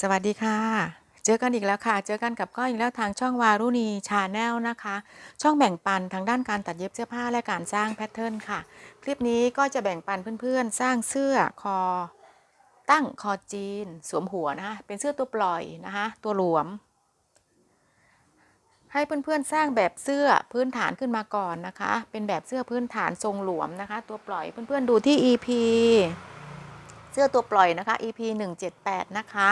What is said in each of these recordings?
สวัสดีค่ะ เจอกันอีกแล้วค่ะ เจอกันกับก้อยอีกแล้วทางช่องวารุณีชาแนลนะคะ ช่องแบ่งปันทางด้านการตัดเย็บเสื้อผ้าและการสร้างแพทเทิร์นค่ะ คลิปนี้ก็จะแบ่งปันเพื่อนๆ สร้างเสื้อคอ ตั้งคอจีน สวมหัวนะคะเป็นเสื้อตัวปล่อยนะคะตัวหลวม ให้เพื่อนๆสร้างแบบเสื้อพื้นฐานขึ้นมาก่อนนะคะ เป็นแบบเสื้อพื้นฐานทรงหลวมนะคะ ตัวปล่อยเพื่อนๆดูที่ EP เสื้อตัวปล่อยนะคะ EP 178 นะคะ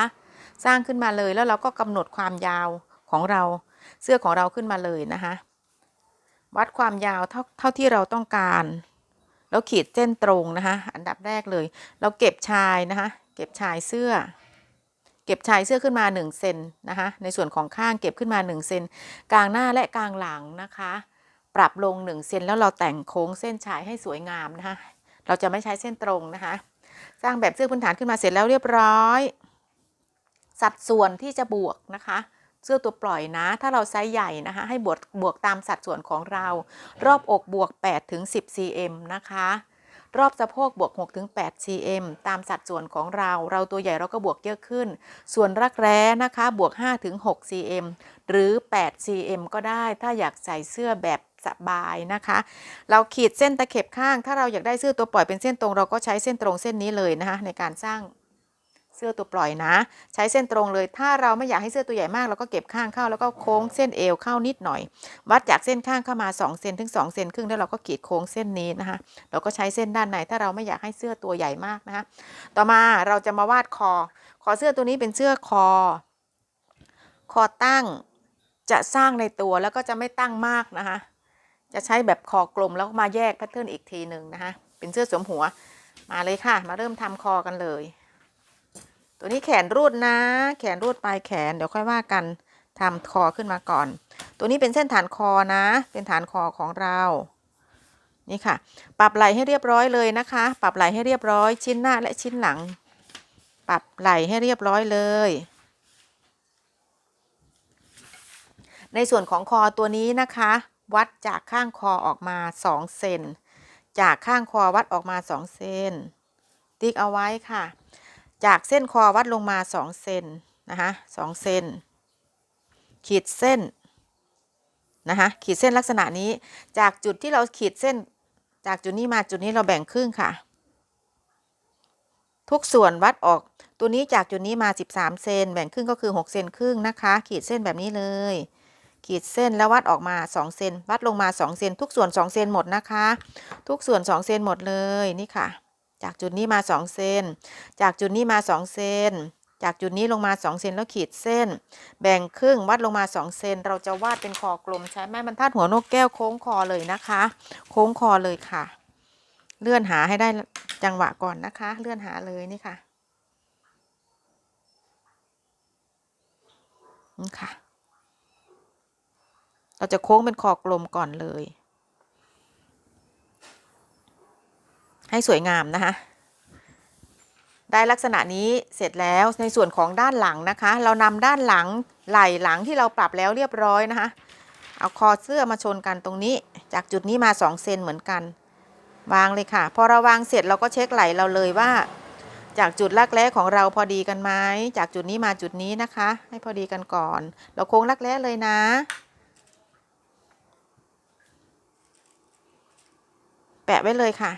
สร้างขึ้นมาเลยแล้วเราก็กำหนดความยาวของเราเสื้อของเราขึ้นมาเลยนะคะวัดความยาวเท่าเท่าที่เราต้องการ แล้วขีดเส้นตรงนะคะอันดับแรกเลย เราเก็บชายนะคะเก็บชายเสื้อ เก็บชายเสื้อขึ้นมา1เซนนะคะในส่วนของข้างเก็บขึ้นมา1เซนกลางหน้าและกลางหลังนะคะ ปรับลง1เซนแล้วเราแต่งโค้งเส้นชายให้สวยงามนะคะเราจะไม่ใช้เส้นตรงนะคะ สร้างแบบเสื้อพื้นฐานขึ้นมาเสร็จแล้วเรียบร้อย สัดส่วนที่จะบวกนะคะเสื้อตัวปล่อยนะ ถ้าเราไซส์ใหญ่นะคะให้บวกบวกตามสัดส่วนของเรา รอบอกบวก8ถึง10 cm นะคะรอบสะโพกบวก6ถึง8 cm ตามสัดส่วนของเรา เราตัวใหญ่เราก็บวกเยอะขึ้น ส่วนรักแร้นะคะบวก5ถึง6 cm หรือ8 cm ก็ได้ ถ้าอยากใส่เสื้อแบบสบายนะคะ เราขีดเส้นตะเข็บข้าง ถ้าเราอยากได้เสื้อตัวปล่อยเป็นเส้นตรง เราก็ใช้เส้นตรงเส้นนี้เลยนะคะในการสร้าง สื้อตัวปล่อยนะ ใช้เส้นตรงเลย ถ้าเราไม่อยากให้เสื้อตัวใหญ่มากเราก็เก็บข้างเข้าแล้วก็โค้งเส้นเอวเข้านิดหน่อย วัดจากเส้นข้างเข้ามา2เซนถึง2เซนครึ่งแล้วเราก็ขีดโค้งเส้นนี้นะคะ เราก็ใช้เส้นด้านในถ้าเราไม่อยากให้เสื้อตัวใหญ่มากนะคะต่อมาเราจะมาวาดคอ คอเสื้อตัวนี้เป็นเสื้อคอ คอตั้งจะสร้างในตัวแล้วก็จะไม่ตั้งมากนะคะ จะใช้แบบคอกลมแล้วมาแยกแพทเทิร์นอีกทีหนึ่งนะคะ เป็นเสื้อสวมหัว มาเลยค่ะ มาเริ่มทำคอกันเลย ตัวนี้แขนรูดนะ แขนรูดปลายแขนเดี๋ยวค่อยว่ากันทำคอขึ้นมาก่อน ตัวนี้เป็นเส้นฐานคอนะ เป็นฐานคอของเรา นี่ค่ะ ปรับไหล่ให้เรียบร้อยเลยนะคะ ปรับไหล่ให้เรียบร้อย ชิ้นหน้าและชิ้นหลัง ปรับไหล่ให้เรียบร้อยเลย ในส่วนของคอตัวนี้นะคะ วัดจากข้างคอออกมา2เซน จากข้างคอวัดออกมา2เซน ติ๊กเอาไว้ค่ะ จากเส้นคอวัดลงมา2เซนนะคะ2เซนขีดเส้นนะคะขีดเส้นลักษณะนี้จากจุดที่เราขีดเส้น จากจุดนี้มาจุดนี้เราแบ่งครึ่งค่ะ ทุกส่วนวัดออกตัวนี้จากจุดนี้มา 13 เซนแบ่งครึ่งก็คือ 6 เซนครึ่งนะคะ ขีดเส้นแบบนี้เลย ขีดเส้นแล้ววัดออกมา 2 เซนวัดลงมา 2 เซนทุกส่วน 2 เซนหมดนะคะ ทุกส่วน 2 เซนหมดเลยนี่ค่ะ จากจุดนี้มา 2 เซน จากจุดนี้มา 2 เซน จากจุดนี้ลงมา 2 เซนแล้วขีดเส้น แบ่งครึ่งวัดลงมา 2 เซน เราจะวาดเป็นคอกลมใช้ไม้บรรทัดหัวนกแก้วโค้งคอเลยนะคะ โค้งคอเลยค่ะ เลื่อนหาให้ได้จังหวะก่อนนะคะ เลื่อนหาเลยนี่ค่ะนี่ค่ะ เราจะโค้งเป็นคอกลมก่อนเลย ให้สวยงามนะคะ ได้ลักษณะนี้เสร็จแล้วในส่วนของด้านหลังนะคะ เรานำด้านหลังไหล่หลังที่เราปรับแล้วเรียบร้อยนะคะ เอาคอเสื้อมาชนกันตรงนี้ จากจุดนี้มา2เซนเหมือนกัน วางเลยค่ะ พอเราวางเสร็จเราก็เช็คไหล่เราเลยว่า จากจุดลักแร้ของเราพอดีกันไหมจากจุดนี้มาจุดนี้นะคะ ให้พอดีกันก่อน เราโค้งลักแร้เลยนะแปะไว้เลยค่ะ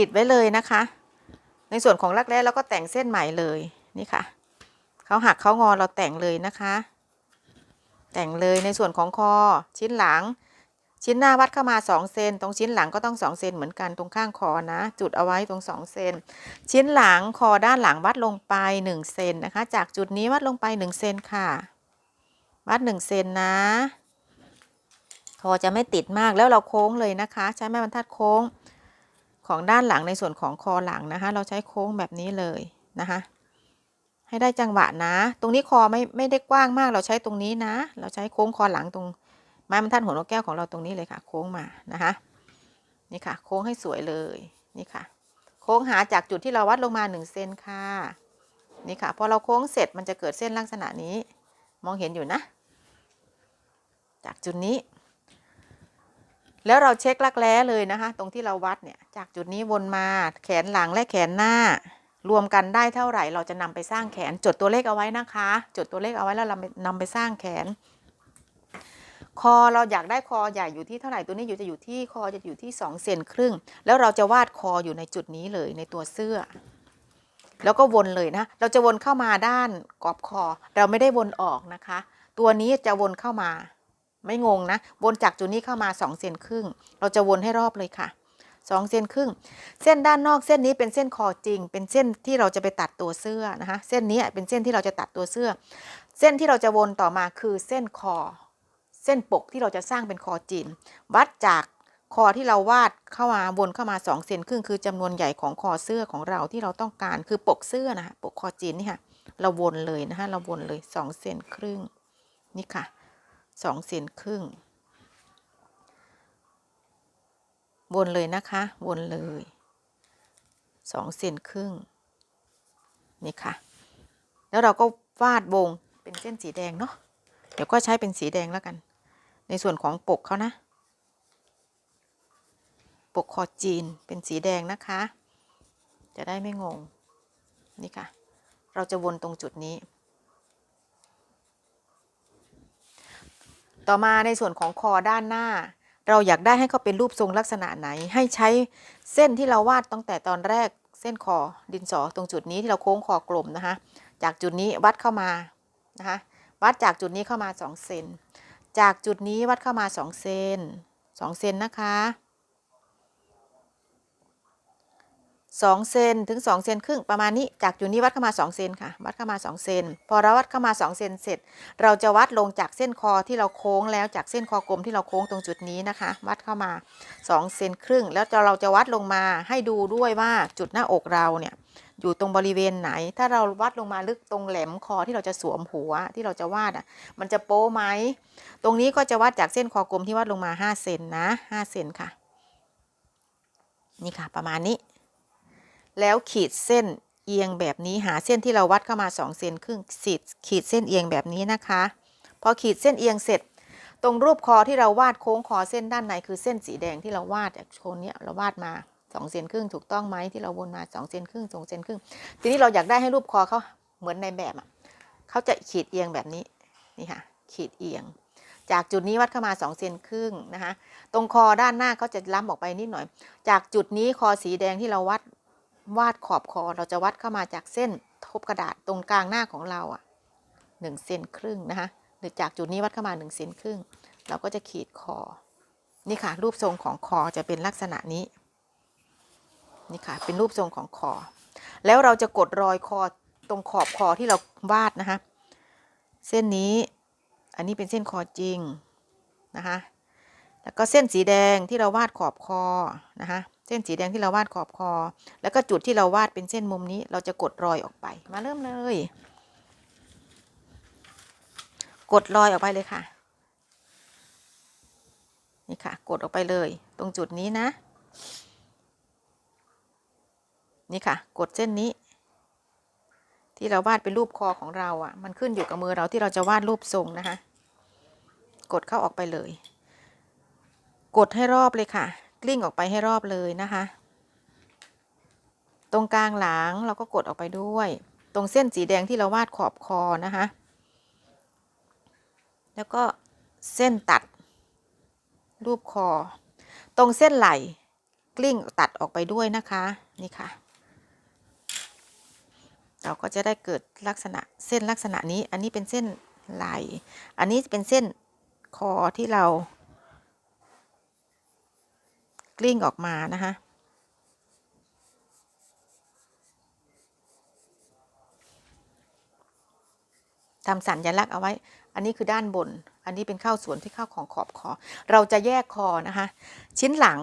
ติดไว้เลยนะคะ ในส่วนของรักแร้เราก็แต่งเส้นใหม่เลยนี่ค่ะเขาหักเขางอเราแต่งเลยนะคะ แต่งเลยในส่วนของคอชิ้นหลัง ชิ้นหน้าวัดเข้ามา2เซนตรงชิ้นหลังก็ต้อง2เซนเหมือนกันตรงข้างคอนะ จุดเอาไว้ตรง2เซนชิ้นหลังคอด้านหลังวัดลงไป1เซนนะคะ จากจุดนี้วัดลงไป1เซนค่ะ วัด1เซนนะคอจะไม่ติดมากแล้วเราโค้งเลยนะคะ ใช้ไม้บรรทัดโค้ง ของด้านหลังในส่วนของคอหลังนะคะ เราใช้โค้งแบบนี้เลยนะคะ ให้ได้จังหวะนะ ตรงนี้คอไม่ไม่ได้กว้างมาก เราใช้ตรงนี้นะ เราใช้โค้งคอหลังตรงไม้บรรทัดหัวนกแก้วของเราตรงนี้เลยค่ะ โค้งมานะคะ นี่ค่ะ โค้งให้สวยเลยนี่ค่ะ โค้งหาจากจุดที่เราวัดลงมา1เซนค่ะนี่ค่ะพอเราโค้งเสร็จมันจะเกิดเส้นลักษณะนี้ มองเห็นอยู่นะ จากจุดนี้ แล้วเราเช็คลักแร้เลยนะคะ ตรงที่เราวัดเนี่ย จากจุดนี้วนมาแขนหลังและแขนหน้า รวมกันได้เท่าไหร่ เราจะนำไปสร้างแขน จดตัวเลขเอาไว้นะคะ จดตัวเลขเอาไว้แล้วเรานำไปสร้างแขน คอเราอยากได้คอใหญ่อยู่ที่เท่าไหร่ตัวนี้อยู่จะอยู่ที่คอจะอยู่ที่2เซนครึ่ง แล้วเราจะวาดคออยู่ในจุดนี้เลยในตัวเสื้อ แล้วก็วนเลยนะ เราจะวนเข้ามาด้านกรอบคอ เราไม่ได้วนออกนะคะ ตัวนี้จะวนเข้ามา ไม่งงนะ วนจากจุดนี้เข้ามา2เซนครึ่ง เราจะวนให้รอบเลยค่ะ2เซนครึ่ง เส้นด้านนอกเส้นนี้เป็นเส้นคอจริง เป็นเส้นที่เราจะไปตัดตัวเสื้อนะคะ เส้นนี้เป็นเส้นที่เราจะตัดตัวเสื้อ เส้นที่เราจะวนต่อมาคือเส้นคอ เส้นปกที่เราจะสร้างเป็นคอจีน วัดจากคอที่เราวาดเข้ามาวนเข้ามา2เซนครึ่งคือจำนวนใหญ่ของคอเสื้อของเราที่เราต้องการคือปกเสื้อนะคะปกคอจีนนี่ค่ะ เราวนเลยนะคะเราวนเลย2เซนครึ่งนี่ค่ะ 2เซนครึ่ง วนเลยนะคะ วนเลย2เซนครึ่ง นี่ค่ะ แล้วเราก็วาดวงเป็นเส้นสีแดงเนาะ เดี๋ยวก็ใช้เป็นสีแดงแล้วกัน ในส่วนของปกเขานะ ปกคอจีนเป็นสีแดงนะคะ จะได้ไม่งง นี่ค่ะ เราจะวนตรงจุดนี้ ต่อมาในส่วนของคอด้านหน้า เราอยากได้ให้เขาเป็นรูปทรงลักษณะไหน ให้ใช้เส้นที่เราวาดตั้งแต่ตอนแรกเส้นคอดินสอตรงจุดนี้ที่เราโค้งคอกลมนะคะ จากจุดนี้วัดเข้ามานะคะวัดจากจุดนี้เข้ามา2เซนจากจุดนี้วัดเข้ามา2เซน2เซนนะคะ 2เซนถึง2เซนครึ่งประมาณนี้จากจุดนี้วัดเข้ามา2เซนค่ะ วัดเข้ามา2เซนพอเราวัดเข้ามา2เซนเสร็จ เราจะวัดลงจากเส้นคอที่เราโค้งแล้วจากเส้นคอกลมที่เราโค้งตรงจุดนี้นะคะ วัดเข้ามา2เซนครึ่ง แล้วเราจะวัดลงมาให้ดูด้วยว่าจุดหน้าอกเราเนี่ยอยู่ตรงบริเวณไหน ถ้าเราวัดลงมาลึกตรงแหลมคอที่เราจะสวมหัวที่เราจะวาดอะ มันจะโป้ไหม ตรงนี้ก็จะวัดจากเส้นคอกลมที่วัดลงมา5เซนนะ5เซนค่ะ นี่ค่ะ ประมาณนี้ แล้วขีดเส้นเอียงแบบนี้หาเส้นที่เราวัดเข้ามา2เซนครึ่งขีดขีดเส้นเอียงแบบนี้นะคะ พอขีดเส้นเอียงเสร็จ ตรงรูปคอที่เราวาดโค้งคอเส้นด้านในคือเส้นสีแดงที่เราวาดจากโคนเนี้ยเราวาดมา2เซนครึ่งถูกต้องไหมที่เราวนมา2เซนครึ่ง2เซนครึ่งทีนี้เราอยากได้ให้รูปคอเขาเหมือนในแบบอะเขาจะขีดเอียงแบบนี้นี่ค่ะขีดเอียง จากจุดนี้วัดเข้ามา2เซนครึ่งนะคะตรงคอด้านหน้าเขาจะล้ำออกไปนิดหน่อย จากจุดนี้คอสีแดงที่เราวัด วาดขอบคอเราจะวัดเข้ามาจากเส้นทบกระดาษตรงกลางหน้าของเราอะหนึ่งเซนครึ่งนะคะหรือจากจุดนี้วัดเข้ามา1เซนครึ่ง เราก็จะขีดคอ นี่ค่ะ รูปทรงของคอจะเป็นลักษณะนี้ นี่ค่ะ เป็นรูปทรงของคอ แล้วเราจะกดรอยคอตรงขอบคอที่เราวาดนะคะ เส้นนี้ อันนี้เป็นเส้นคอจริงนะคะ แล้วก็เส้นสีแดงที่เราวาดขอบคอนะคะ เส้นสีแดงที่เราวาดขอบคอ แล้วก็จุดที่เราวาดเป็นเส้นมุมนี้ เราจะกดรอยออกไป มาเริ่มเลย กดรอยออกไปเลยค่ะ นี่ค่ะ กดออกไปเลย ตรงจุดนี้นะ นี่ค่ะ กดเส้นนี้ ที่เราวาดเป็นรูปคอของเราอะ่ะ มันขึ้นอยู่กับมือเราที่เราจะวาดรูปทรงนะคะ กดเข้าออกไปเลย กดให้รอบเลยค่ะ กลิ้งออกไปให้รอบเลยนะคะ ตรงกลางหลังเราก็กดออกไปด้วย ตรงเส้นสีแดงที่เราวาดขอบคอนะคะ แล้วก็เส้นตัด รูปคอ ตรงเส้นไหล่กลิ้งตัดออกไปด้วยนะคะ นี่ค่ะ เราก็จะได้เกิดลักษณะเส้นลักษณะนี้ อันนี้เป็นเส้นไหลอันนี้เป็นเส้นคอที่เรา กลิ้งออกมานะคะทำสัญลักษณ์เอาไว้ อันนี้คือด้านบน อันนี้เป็นเข้าส่วนที่เข้าของขอบคอ เราจะแยกคอนะคะ ชิ้นหลัง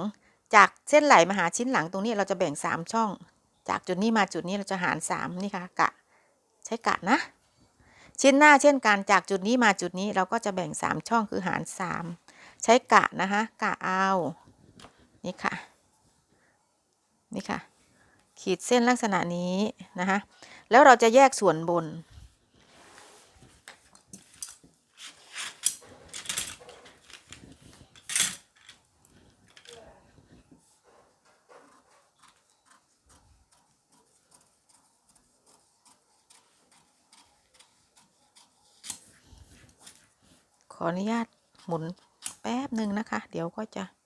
จากเส้นไหลมาหาชิ้นหลังตรงนี้เราจะแบ่ง 3 ช่อง จากจุดนี้มาจุดนี้เราจะหาร 3 นี่ค่ะกะ ใช้กะนะ ชิ้นหน้าเช่นกันจากจุดนี้มาจุดนี้เราก็จะแบ่ง 3 ช่องคือหาร 3 ใช้กะนะคะกะเอา นี่ค่ะ นี่ค่ะ ขีดเส้นลักษณะนี้นะคะแล้วเราจะแยกส่วนบน ขออนุญาตหมุนแป๊บหนึ่งนะคะ เดี๋ยวก็จะ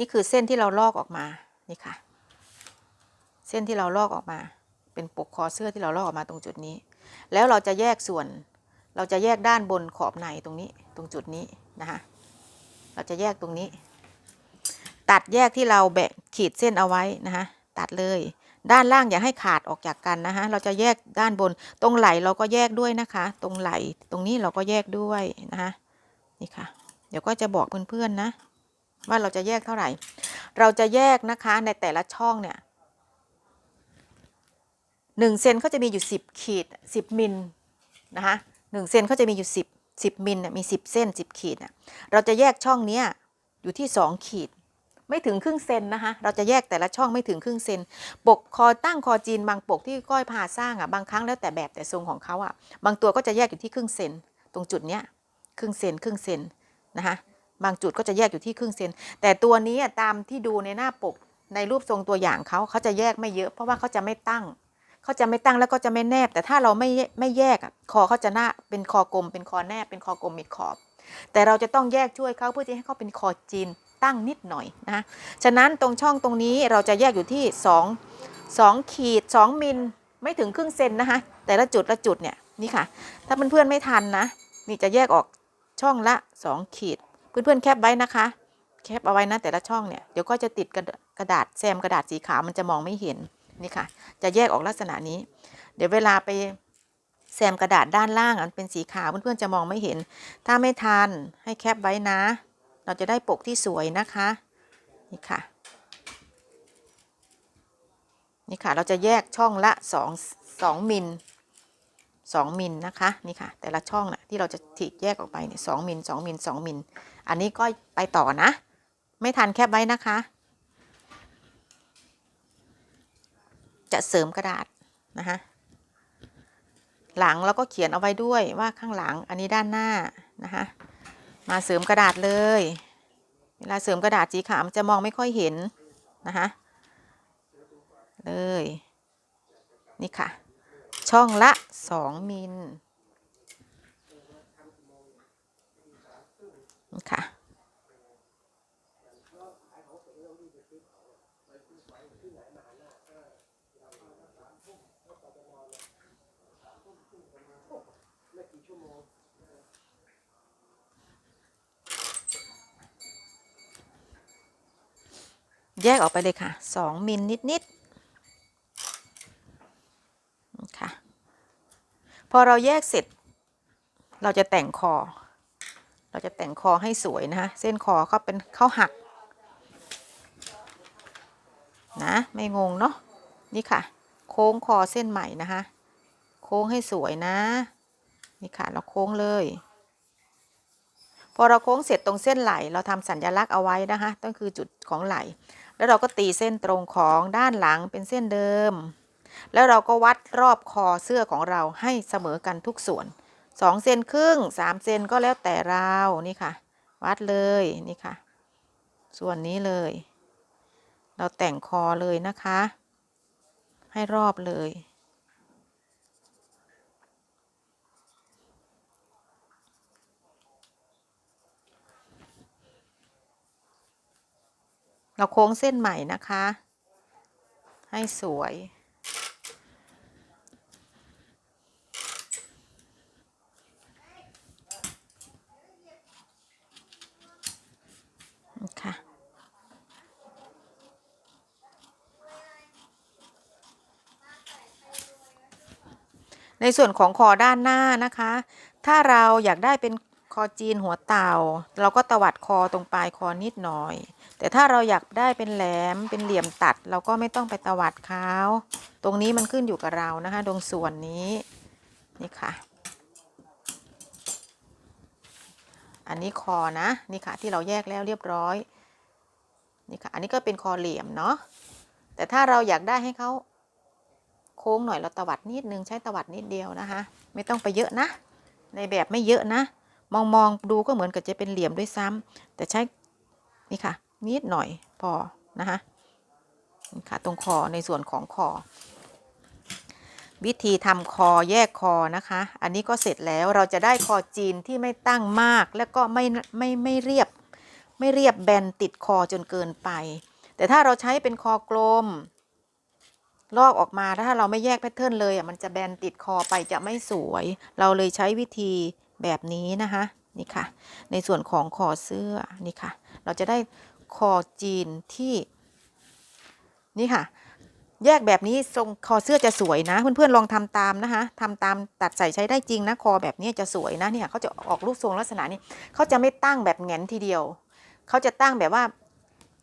นี่คือเส้นที่เราลอกออกมา นี่ค่ะ เส้นที่เราลอกออกมา เป็นปกคอเสื้อที่เราลอกออกมาตรงจุดนี้ แล้วเราจะแยกส่วน เราจะแยกด้านบนขอบในตรงนี้ ตรงจุดนี้นะคะ เราจะแยกตรงนี้ ตัดแยกที่เราแบะขีดเส้นเอาไว้นะคะตัดเลย ด้านล่างอย่าให้ขาดออกจากกันนะคะเราจะแยกด้านบน ตรงไหลเราก็แยกด้วยนะคะ ตรงไหล ตรงนี้เราก็แยกด้วยนะคะนี่ค่ะ เดี๋ยวก็จะบอกเพื่อนๆนะ ว่าเราจะแยกเท่าไหร่ เราจะแยกนะคะในแต่ละช่องเนี่ยหนึ่งเซนเขาจะมีอยู่สิบขีดสิบมิลนะคะหนึ่งเซนเขาจะมีอยู่สิบสิบมิลน่ะมีสิบเส้นสิบขีดน่ะเราจะแยกช่องเนี้ยอยู่ที่สองขีด ไม่ถึงครึ่งเซนนะคะเราจะแยกแต่ละช่องไม่ถึงครึ่งเซนปกคอตั้งคอจีนบางปกที่ก้อยพาสร้างอะบางครั้งแล้วแต่แบบแต่ทรงของเขาอะบางตัวก็จะแยกอยู่ที่ครึ่งเซนตรงจุดเนี้ยครึ่งเซนครึ่งเซนนะคะ บางจุดก็จะแยกอยู่ที่ครึ่งเซน แต่ตัวนี้ตามที่ดูในหน้าปกในรูปทรงตัวอย่างเขาเขาจะแยกไม่เยอะ เพราะว่าเขาจะไม่ตั้งเขาจะไม่ตั้งแล้วก็จะไม่แนบ แต่ถ้าเราไม่ไม่แยกคอเขาจะหน้าเป็นคอกลม เป็นคอแนบเป็นคอกลมมีขอบ แต่เราจะต้องแยกช่วยเขาเพื่อที่ให้เขาเป็นคอจีนตั้งนิดหน่อยนะฉะนั้นตรงช่องตรงนี้เราจะแยกอยู่ที่ 2 2 ขีด 2 มิลไม่ถึงครึ่งเซนนะคะ แต่ละจุดละจุดเนี่ยนี่ค่ะ ถ้าเพื่อนๆไม่ทันนะ นี่จะแยกออกช่องละ 2 ขีด เพื่อนๆแคปไว้นะคะ แคปเอาไว้นะแต่ละช่องเนี่ยเดี๋ยวก็จะติดกระดาษแซมกระดาษสีขาวมันจะมองไม่เห็นนี่ค่ะ จะแยกออกลักษณะนี้ เดี๋ยวเวลาไปแซมกระดาษด้านล่างอันเป็นสีขาวเพื่อนๆจะมองไม่เห็น ถ้าไม่ทันให้แคปไว้นะ เราจะได้ปกที่สวยนะคะนี่ค่ะนี่ค่ะเราจะแยกช่องละ2 2มิล2มิลนะคะนี่ค่ะแต่ละช่องนะที่เราจะถีกแยกออกไปเนี่ย2มิล2มิล2มิล อันนี้ก็ไปต่อนะ ไม่ทันแคบไว้นะคะ จะเสริมกระดาษนะคะหลังเราก็เขียนเอาไว้ด้วยว่าข้างหลังอันนี้ด้านหน้านะคะมาเสริมกระดาษเลย เวลาเสริมกระดาษสีขาวมันจะมองไม่ค่อยเห็นนะคะเลย นี่ค่ะ ช่องละ 2มิล ค่ะ แยกออกไปเลยค่ะ2มิลนิดๆค่ะ พอเราแยกเสร็จ เราจะแต่งคอ เราจะแต่งคอให้สวยนะคะ เส้นคอเขาเป็นเขาหัก นะ ไม่งงเนาะ นี่ค่ะ โค้งคอเส้นใหม่นะคะ โค้งให้สวยนะ นี่ค่ะ เราโค้งเลย พอเราโค้งเสร็จตรงเส้นไหล เราทำสัญลักษณ์เอาไว้นะคะนั่นคือจุดของไหล แล้วเราก็ตีเส้นตรงของด้านหลังเป็นเส้นเดิม แล้วเราก็วัดรอบคอเสื้อของเราให้เสมอกันทุกส่วน 2เซนครึ่ง3เซนก็แล้วแต่เรานี่ค่ะ วัดเลยนี่ค่ะ ส่วนนี้เลย เราแต่งคอเลยนะคะ ให้รอบเลย เราโค้งเส้นใหม่นะคะ ให้สวย ค่ะในส่วนของคอด้านหน้านะคะ ถ้าเราอยากได้เป็นคอจีนหัวเต่า เราก็ตวัดคอตรงปลายคอนิดหน่อย แต่ถ้าเราอยากได้เป็นแหลมเป็นเหลี่ยมตัด เราก็ไม่ต้องไปตวัดเขาตรงนี้มันขึ้นอยู่กับเรานะคะตรงส่วนนี้นี่ค่ะ อันนี้คอนะนี่ค่ะที่เราแยกแล้วเรียบร้อยนี่ค่ะอันนี้ก็เป็นคอเหลี่ยมเนาะแต่ถ้าเราอยากได้ให้เขาโค้งหน่อยเราตวัดนิดนึงใช้ตวัดนิดเดียวนะคะ ไม่ต้องไปเยอะนะ ในแบบไม่เยอะนะ มองมองดูก็เหมือนกับจะเป็นเหลี่ยมด้วยซ้ำแต่ใช้นี่ค่ะนิดหน่อยพอนะคะนี่ค่ะตรงคอในส่วนของคอ วิธีทำคอแยกคอนะคะ อันนี้ก็เสร็จแล้วเราจะได้คอจีนที่ไม่ตั้งมาก และก็ไม่ไม่ไม่เรียบ ไม่เรียบแบนติดคอจนเกินไป แต่ถ้าเราใช้เป็นคอกลม ลอกออกมาถ้าเราไม่แยกแพทเทิร์นเลยอะมันจะแบนติดคอไปจะไม่สวย เราเลยใช้วิธีแบบนี้นะคะนี่ค่ะ ในส่วนของคอเสื้อนี่ค่ะ เราจะได้คอจีนที่นี่ค่ะ แยกแบบนี้ทรงคอเสื้อจะสวยนะ เพื่อนๆลองทำตามนะคะทำตามตัดใส่ใช้ได้จริงนะคอแบบนี้จะสวยนะเนี่ยเขาจะออกรูปทรงลักษณะนี้เขาจะไม่ตั้งแบบแหงนทีเดียวเขาจะตั้งแบบว่า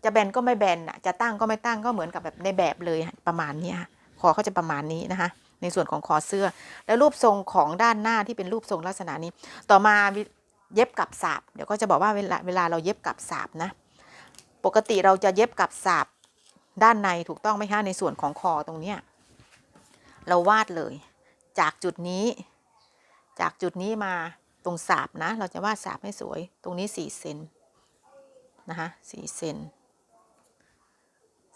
จะแบนก็ไม่แบนอะจะตั้งก็ไม่ตั้งก็เหมือนกับแบบในแบบเลยประมาณนี้คอเขาจะประมาณนี้นะคะในส่วนของคอเสื้อ แล้วรูปทรงของด้านหน้าที่เป็นรูปทรงลักษณะนี้ ต่อมาเย็บกับสาบเดี๋ยวก็จะบอกว่าเวลาเวลาเราเย็บกับสาบนะ ปกติเราจะเย็บกับสาบ ด้านในถูกต้องไหมคะในส่วนของคอตรงเนี้ยเราวาดเลย จากจุดนี้ จากจุดนี้มาตรงสาบนะ เราจะวาดสาบให้สวย ตรงนี้สี่เซนนะคะสี่เซน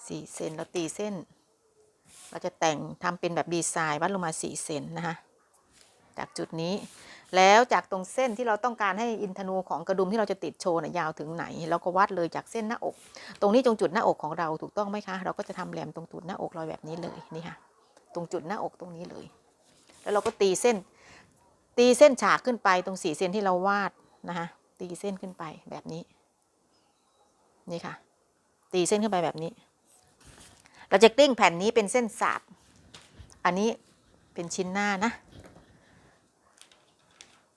สี่เซนเราตีเส้น เราจะแต่งทำเป็นแบบดีไซน์วัดลงมาสี่เซนนะคะจากจุดนี้ แล้วจากตรงเส้นที่เราต้องการให้อินทนูของกระดุมที่เราจะติดโชว์นะยาวถึงไหนเราก็วัดเลยจากเส้นหน้าอก ตรงนี้ตรงจุดหน้าอกของเราถูกต้องไหมคะ เราก็จะทำแหลมตรงจุดหน้าอกเราแบบนี้เลยนี่ค่ะ ตรงจุดหน้าอกตรงนี้เลย แล้วเราก็ตีเส้น ตีเส้นฉากขึ้นไปตรงสี่เส้นที่เราวาดนะคะตีเส้นขึ้นไปแบบนี้ นี่ค่ะ ตีเส้นขึ้นไปแบบนี้ เราจะกลิ้งแผ่นนี้เป็นเส้นสาบอันนี้เป็นชิ้นหน้านะ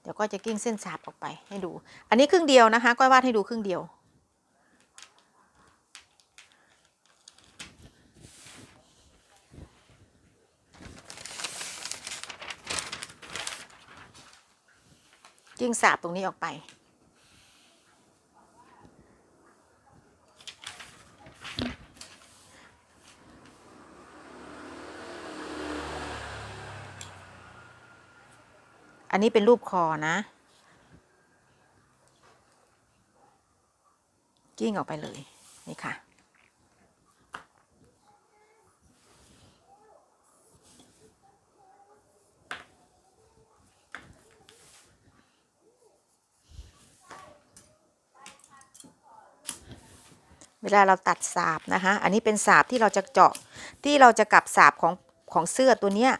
เดี๋ยวก็จะกิ้งเส้นสาบออกไปให้ดู อันนี้ครึ่งเดียวนะคะ ก้อยวาดให้ดูครึ่งเดียว กิ้งสาบตรงนี้ออกไป อันนี้เป็นรูปคอนะ กิ้งออกไปเลย นี่ค่ะ เวลาเราตัดสาบนะคะ อันนี้เป็นสาบที่เราจะเจาะที่เราจะกลับสาบของของเสื้อตัวเนี้ย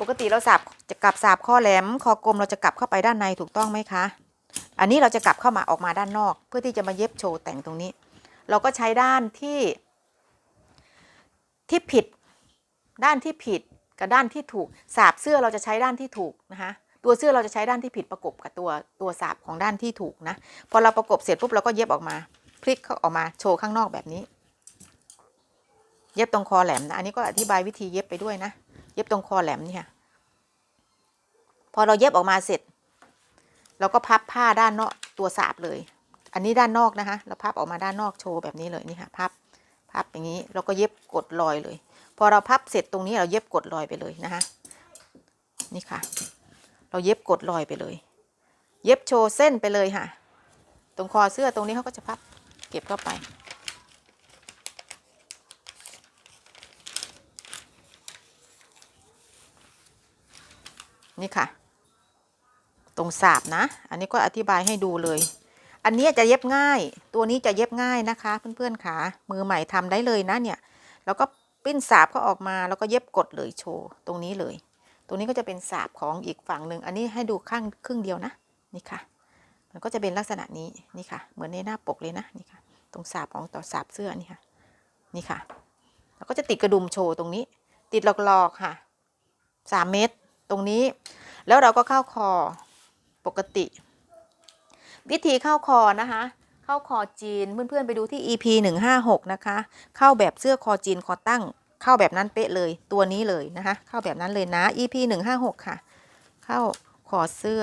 ปกติเราสาบ จะกลับสาบข้อแหลมคอกลมเราจะกลับเข้าไปด้านในถูกต้องไหมคะ อันนี้เราจะกลับเข้ามาออกมาด้านนอก เพื่อที่จะมาเย็บโชว์แต่งตรงนี้ เราก็ใช้ด้านที่ที่ผิด ด้านที่ผิดกับด้านที่ถูกสาบเสื้อเราจะใช้ด้านที่ถูกนะคะตัวเสื้อเราจะใช้ด้านที่ผิดประกบกับตัวตัวสาบของด้านที่ถูกนะพอเราประกบเสร็จปุ๊บเราก็เย็บออกมา พลิกเข้าออกมาโชว์ข้างนอกแบบนี้ เย็บตรงคอแหลมนะอันนี้ก็อธิบายวิธีเย็บไปด้วยนะ เย็บตรงคอแหลมนี่ค่ะ พอเราเย็บออกมาเสร็จ เราก็พับผ้าด้านนอกตัวสาบเลย อันนี้ด้านนอกนะคะ เราพับออกมาด้านนอกโชว์แบบนี้เลยนี่ค่ะพับพับอย่างนี้เราก็เย็บกดรอยเลย พอเราพับเสร็จตรงนี้เราเย็บกดรอยไปเลยนะคะนี่ค่ะ เราเย็บกดรอยไปเลย เย็บโชว์เส้นไปเลยค่ะ ตรงคอเสื้อตรงนี้เขาก็จะพับเก็บเข้าไปนี่ค่ะ ตรงสาบนะ อันนี้ก็อธิบายให้ดูเลย อันนี้จะเย็บง่าย ตัวนี้จะเย็บง่ายนะคะ เพื่อนๆขามือใหม่ทำได้เลยนะเนี่ย แล้วก็ปิ้นสาบเขาออกมาแล้วก็เย็บกดเลยโชว์ตรงนี้เลย ตรงนี้ก็จะเป็นสาบของอีกฝั่งหนึ่ง อันนี้ให้ดูข้างครึ่งเดียวนะ นี่ค่ะ มันก็จะเป็นลักษณะนี้นี่ค่ะ เหมือนในหน้าปกเลยนะนี่ค่ะ ตรงสาบของต่อสาบเสื้อนี่ค่ะ นี่ค่ะ แล้วก็จะติดกระดุมโชว์ตรงนี้ ติดหลอกๆค่ะสามเมตร ตรงนี้ แล้วเราก็เข้าคอ ปกติ วิธีเข้าคอนะคะ เข้าคอจีนเพื่อนๆไปดูที่ EP 156 นะคะ เข้าแบบเสื้อคอจีนคอตั้ง เข้าแบบนั้นเป๊ะเลยตัวนี้เลยนะคะ เข้าแบบนั้นเลยนะ EP 156 ค่ะ เข้าคอเสื้อ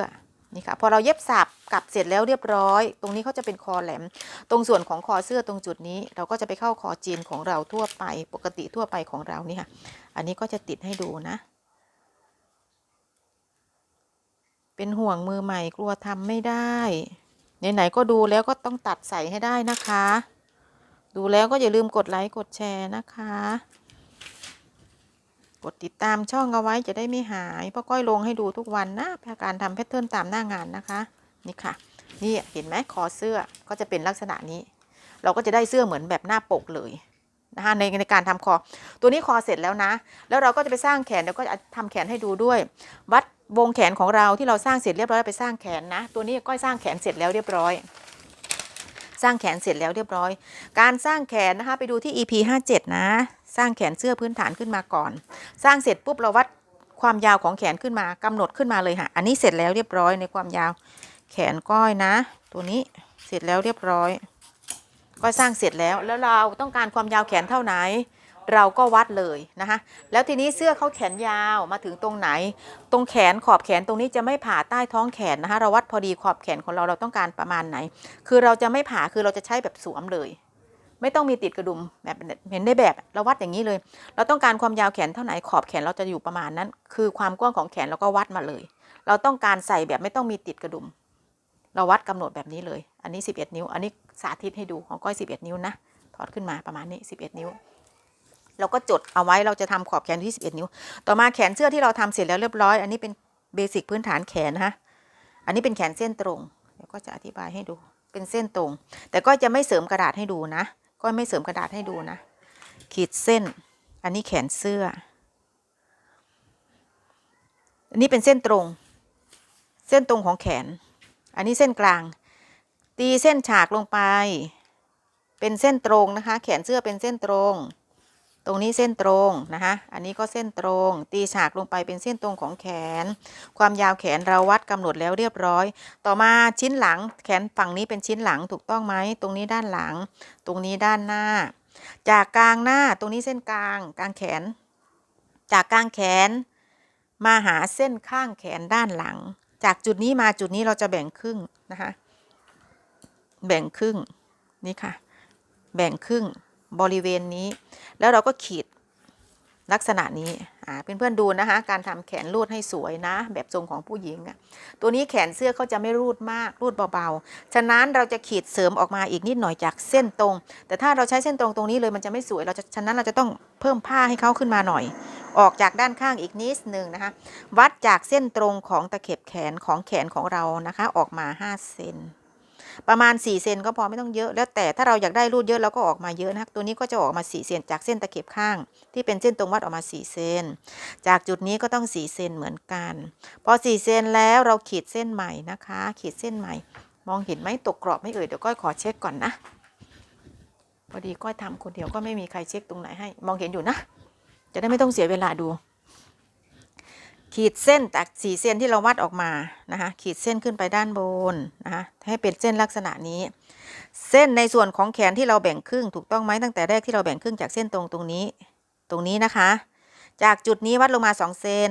นี่ค่ะพอเราเย็บสับกลับเสร็จแล้วเรียบร้อย ตรงนี้เขาจะเป็นคอแหลม ตรงส่วนของคอเสื้อตรงจุดนี้ เราก็จะไปเข้าคอจีนของเราทั่วไปปกติทั่วไปของเรานี่ค่ะ อันนี้ก็จะติดให้ดูนะ เป็นห่วงมือใหม่กลัวทำไม่ได้ ไหนๆก็ดูแล้วก็ต้องตัดใส่ให้ได้นะคะ ดูแล้วก็อย่าลืมกดไลค์กดแชร์นะคะ กดติดตามช่องเอาไว้จะได้ไม่หายเพราะก้อยลงให้ดูทุกวันนะการทำแพทเทิร์นตามหน้างานนะคะ นี่ค่ะ นี่เห็นไหมคอเสื้อก็จะเป็นลักษณะนี้ เราก็จะได้เสื้อเหมือนแบบหน้าปกเลยนะคะในในการทำคอ ตัวนี้คอเสร็จแล้วนะ แล้วเราก็จะไปสร้างแขนเดี๋ยวก็จะทำแขนให้ดูด้วย วัด วงแขนของเราที่เราสร้างเสร็จเรียบร้อยไปสร้างแขนนะ ตัวนี้ก้อยสร้างแขนเสร็จแล้วเรียบร้อย สร้างแขนเสร็จแล้วเรียบร้อย การสร้างแขนนะคะไปดูที่ EP 57 นะ สร้างแขนเสื้อพื้นฐานขึ้นมาก่อน สร้างเสร็จปุ๊บเราวัดความยาวของแขนขึ้นมากำหนดขึ้นมาเลยค่ะ อันนี้เสร็จแล้วเรียบร้อยในความยาว แขนก้อยนะ ตัวนี้เสร็จแล้วเรียบร้อยก็สร้างเสร็จแล้วแล้วเราต้องการความยาวแขนเท่าไหน เราก็วัดเลยนะคะแล้วทีนี้เสื้อเขาแขนยาวมาถึงตรงไหน ตรงแขนขอบแขนตรงนี้จะไม่ผ่าใต้ท้องแขนนะคะเราวัดพอดีขอบแขนของเราเราต้องการประมาณไหน คือเราจะไม่ผ่าคือเราจะใช้แบบสวมเลย ไม่ต้องมีติดกระดุมแบบเห็นได้แบบเราวัดอย่างนี้เลย เราต้องการความยาวแขนเท่าไหนขอบแขนเราจะอยู่ประมาณนั้น คือความกว้างของแขนเราก็วัดมาเลย เราต้องการใส่แบบไม่ต้องมีติดกระดุม เราวัดกำหนดแบบนี้เลย อันนี้ 11 นิ้ว อันนี้สาธิตให้ดูของก้อย 11 นิ้วนะถอดขึ้นมาประมาณนี้ 11 นิ้ว เราก็จดเอาไว้เราจะทำขอบแขนที่ 11 นิ้ว ต่อมาแขนเสื้อที่เราทำเสร็จแล้วเรียบร้อย อันนี้เป็นเบสิกพื้นฐานแขนนะคะอันนี้เป็นแขนเส้นตรงเดี๋ยวก็จะอธิบายให้ดูเป็นเส้นตรง แต่ก็จะไม่เสริมกระดาษให้ดูนะ ก็ไม่เสริมกระดาษให้ดูนะ ขีดเส้น อันนี้แขนเสื้อ อันนี้เป็นเส้นตรง เส้นตรงของแขน อันนี้เส้นกลาง ตีเส้นฉากลงไป เป็นเส้นตรงนะคะ แขนเสื้อเป็นเส้นตรง รงนี้เส้นตรงนะคะอันนี้ก็เส้นตรง ตีฉากลงไปเป็นเส้นตรงของแขน ความยาวแขนเราวัดกำหนดแล้วเรียบร้อย ต่อมาชิ้นหลังแขนฝั่งนี้เป็นชิ้นหลังถูกต้องไหมตรงนี้ด้านหลัง ตรงนี้ด้านหน้า จากกลางหน้าตรงนี้เส้นกลางกลางแขน จากกลางแขน มาหาเส้นข้างแขนด้านหลัง จากจุดนี้มาจุดนี้เราจะแบ่งครึ่งนะคะแบ่งครึ่งนี่ค่ะ แบ่งครึ่ง บริเวณนี้ แล้วเราก็ขีดลักษณะนี้อ่าเพื่อนๆดูนะคะ การทำแขนรูดให้สวยนะ แบบทรงของผู้หญิงอะตัวนี้แขนเสื้อเขาจะไม่รูดมากรูดเบาๆ ฉะนั้นเราจะขีดเสริมออกมาอีกนิดหน่อยจากเส้นตรง แต่ถ้าเราใช้เส้นตรงตรงนี้เลยมันจะไม่สวย เราจะฉะนั้นเราจะต้องเพิ่มผ้าให้เขาขึ้นมาหน่อย ออกจากด้านข้างอีกนิดหนึ่งนะคะ วัดจากเส้นตรงของตะเข็บแขนของแขนของเรานะคะ ออกมา5เซน ประมาณ4เซนก็พอไม่ต้องเยอะแล้วแต่ถ้าเราอยากได้รูดเยอะเราก็ออกมาเยอะนะคะตัวนี้ก็จะออกมา4เซนจากเส้นตะเข็บข้าง ที่เป็นเส้นตรงวัดออกมา4เซนจากจุดนี้ก็ต้อง4เซนเหมือนกัน พอ4เซนแล้วเราขีดเส้นใหม่นะคะ ขีดเส้นใหม่ มองเห็นไหมตกกรอบไม่เอ่ยเดี๋ยวก้อยขอเช็คก่อนนะพอดีก้อยทำคนเดียวก็ไม่มีใครเช็คตรงไหนให้ มองเห็นอยู่นะ จะได้ไม่ต้องเสียเวลาดู ขีดเส้นจากสีเส้นที่เราวัดออกมานะคะขีดเส้นขึ้นไปด้านบนนะคะให้เป็นเส้นลักษณะนี้ เส้นในส่วนของแขนที่เราแบ่งครึ่งถูกต้องไหมตั้งแต่แรกที่เราแบ่งครึ่งจากเส้นตรงตรงนี้ ตรงนี้นะคะ จากจุดนี้วัดลงมา2เซน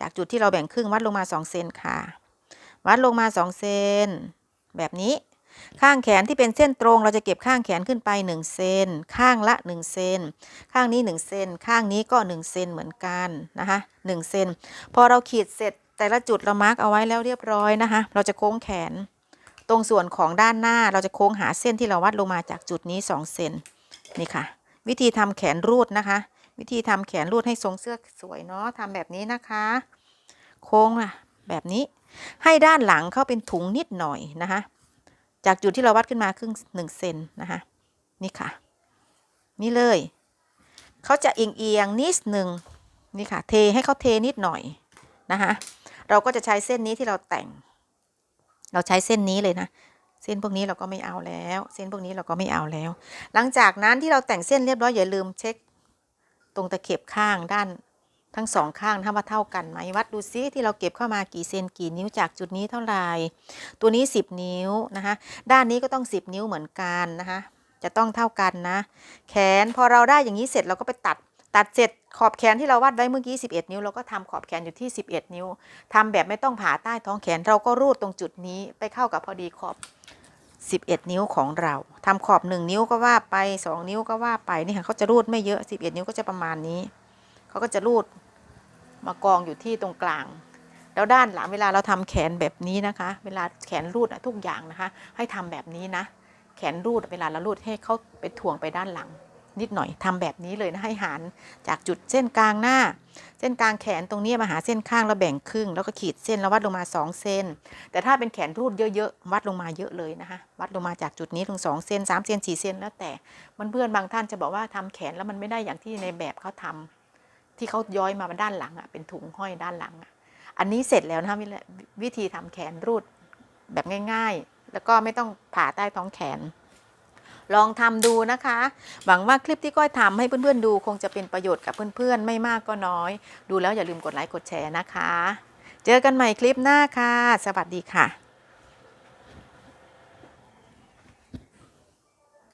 จากจุดที่เราแบ่งครึ่งวัดลงมา2เซนค่ะ วัดลงมา2เซนแบบนี้ ข้างแขนที่เป็นเส้นตรงเราจะเก็บข้างแขนขึ้นไป1เซนข้างละ1เซนข้างนี้1เซนข้างนี้ก็1เซนเหมือนกันนะคะ1เซนพอเราขีดเสร็จแต่ละจุดเรามาร์กเอาไว้แล้วเรียบร้อยนะคะเราจะโค้งแขน ตรงส่วนของด้านหน้าเราจะโค้งหาเส้นที่เราวัดลงมาจากจุดนี้2เซนนี่ค่ะ วิธีทำแขนรูดนะคะ วิธีทำแขนรูดให้ทรงเสื้อสวยเนาะทำแบบนี้นะคะ โค้งล่ะแบบนี้ ให้ด้านหลังเข้าเป็นถุงนิดหน่อยนะคะ จากจุดที่เราวัดขึ้นมาครึ่งหนึ่งเซนนะคะนี่ค่ะ นี่เลย เขาจะเอียงเอียงๆนิดหนึ่งนี่ค่ะ เทให้เขาเทนิดหน่อยนะคะเราก็จะใช้เส้นนี้ที่เราแต่ง เราใช้เส้นนี้เลยนะ เส้นพวกนี้เราก็ไม่เอาแล้ว เส้นพวกนี้เราก็ไม่เอาแล้ว หลังจากนั้นที่เราแต่งเส้นเรียบร้อยอย่าลืมเช็ค ตรงตะเข็บข้างด้าน ทั้งสองข้างถ้าว่าเท่ากันไหมวัดดูซิที่เราเก็บเข้ามากี่เซนกี่นิ้วจากจุดนี้เท่าไหร่ตัวนี้ 10 นิ้วนะคะด้านนี้ก็ต้อง 10 นิ้วเหมือนกันนะคะจะต้องเท่ากันนะ แขนพอเราได้อย่างนี้เสร็จเราก็ไปตัดตัดเสร็จขอบแขนที่เราวัดไว้เมื่อกี้ 11 นิ้วเราก็ทำขอบแขนอยู่ที่ 11 นิ้วทำแบบไม่ต้องผ่าใต้ท้องแขนเราก็รูดตรงจุดนี้ไปเข้ากับพอดีขอบ 11 นิ้วของเราทำขอบ 1 นิ้วก็ว่าไป 2 นิ้วก็ว่าไปนี่ค่ะเขาจะรูดไม่เยอะ 11 นิ้วก็จะประมาณนี้เขาก็จะรูด มากองอยู่ที่ตรงกลาง แล้วด้านหลังเวลาเราทำแขนแบบนี้นะคะ เวลาแขนรูดทุกอย่างนะคะ ให้ทำแบบนี้นะ แขนรูดเวลาเรารูดให้เขาไปถ่วงไปด้านหลัง นิดหน่อยทำแบบนี้เลยนะให้หารจากจุดเส้นกลางหน้า เส้นกลางแขนตรงนี้มาหาเส้นข้างแล้วแบ่งครึ่ง แล้วก็ขีดเส้นแล้ววัดลงมา 2 เส้น แต่ถ้าเป็นแขนรูดเยอะๆวัดลงมาเยอะเลยนะคะ วัดลงมาจากจุดนี้ถึง2เซน3เซน4เซนแล้วแต่มันเพื่อนๆบางท่านจะบอกว่าทำแขนแล้วมันไม่ได้อย่างที่ในแบบเขาทำ ที่เขาย้อยมาด้านหลังอะเป็นถุงห้อยด้านหลังอะอันนี้เสร็จแล้วนะคะวิวิธีทำแขนรูดแบบง่าย ๆ แล้วก็ไม่ต้องผ่าใต้ท้องแขน ลองทำดูนะคะ หวังว่าคลิปที่ก้อยทำให้เพื่อนๆดูคงจะเป็นประโยชน์กับเพื่อนๆ ไม่มากก็น้อย ดูแล้วอย่าลืมกดไลค์กดแชร์นะคะ เจอกันใหม่คลิปหน้าค่ะ สวัสดีค่ะ